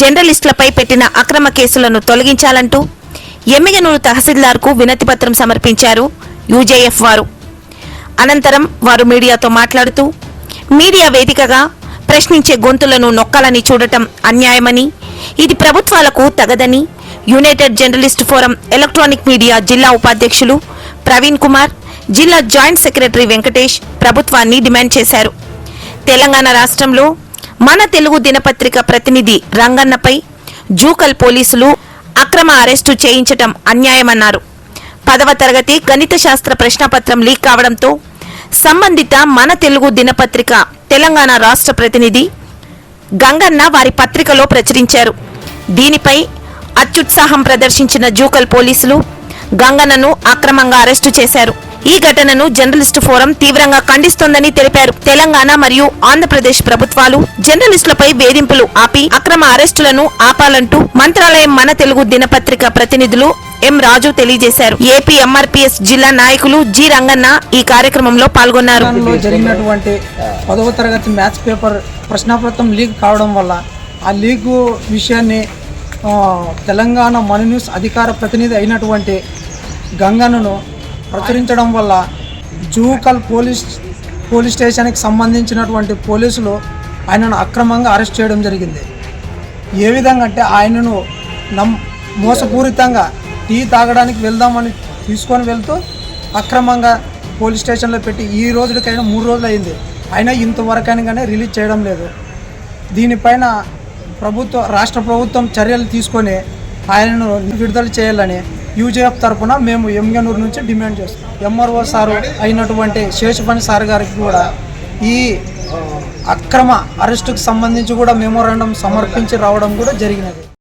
జర్నలిస్టులపై పెట్టిన అక్రమ కేసులను తొలగించాలంటూ ఎమ్మిగనూరు తహసీల్దార్కు వినతిపత్రం సమర్పించారు యూజేఎఫ్ వారు. అనంతరం వారు మీడియాతో మాట్లాడుతూ మీడియా వేదికగా ప్రశ్నించే గొంతులను నొక్కాలని చూడటం అన్యాయమని ఇది ప్రభుత్వాలకు తగదని united journalist forum electronic media జిల్లా ఉపాధ్యక్షులు ప్రవీణ్ కుమార్ జిల్లా జాయింట్ సెక్రటరీ వెంకటేష్ ప్రభుత్వాన్ని డిమాండ్ చేశారు. తెలంగాణ రాష్ట్రంలో మన తెలుగు దినపత్రిక ప్రతినిధి రంగన్నపై జూకల్ పోలీసులు అక్రమ అరెస్టు చేయించటం అన్యాయమన్నారు. పదవ తరగతి గణిత శాస్త్ర ప్రశ్నపత్రం లీక్ కావడంతో సంబంధిత మన తెలుగు దినపత్రిక తెలంగాణ రాష్ట్ర ప్రతినిధి గంగన్న వారి పత్రికలో ప్రచురించారు. దీనిపై అత్యుత్సాహం ప్రదర్శించిన జూకల్ పోలీసులు గంగన్నను అక్రమంగా అరెస్టు చేశారు. ఈ ఘటనను జర్నలిస్టు ఫోరం తీవ్రంగా ఖండిస్తోందని తెలిపారు. తెలంగాణ మరియు ఆంధ్రప్రదేశ్ ప్రభుత్వాలు జర్నలిస్టులపై వేధింపులు ఆపి అక్రమ అరెస్టులను ఆపాలంటూ మంత్రాలయం మన తెలుగు దినపత్రిక ప్రతినిధులు ఎం రాజు తెలియజేశారు. ఏపీ ఎంఆర్పీఎస్ జిల్లా నాయకులు జి రంగన్న ఈ కార్యక్రమంలో పాల్గొన్నారు. జరిగినటువంటి పదవ తరగతి మ్యాథ్స్ పేపర్ ప్రశ్నాపత్రం లీక్ కావడం వల్ల ఆ లీక్ విషయాన్ని తెలంగాణ మన న్యూస్ అధికార ప్రతినిధి అయినటువంటి గంగన్నను ప్రచురించడం వల్ల జూకల్ పోలీస్ పోలీస్ స్టేషన్కి సంబంధించినటువంటి పోలీసులు ఆయనను అక్రమంగా అరెస్ట్ చేయడం జరిగింది. ఏ విధంగా అంటే ఆయనను నమ్ మోసపూరితంగా టీ తాగడానికి వెళ్దామని తీసుకొని వెళ్తూ అక్రమంగా పోలీస్ స్టేషన్లో పెట్టి ఈ రోజులకైనా మూడు రోజులు అయింది అయినా ఇంతవరకైనా కానీ రిలీజ్ చేయడం లేదు. దీనిపైన ప్రభుత్వ రాష్ట్ర ప్రభుత్వం చర్యలు తీసుకొని ఆయనను విడుదల చేయాలని యూజేఎఫ్ తరఫున మేము ఎంగనూరు నుంచి డిమాండ్ చేస్తాం ఎంఆర్ఓ సారు అయినటువంటి శేషపని సార్ గారికి కూడా ఈ అక్రమ అరెస్టుకు సంబంధించి కూడా మెమోరాండం సమర్పించి రావడం కూడా జరిగినది.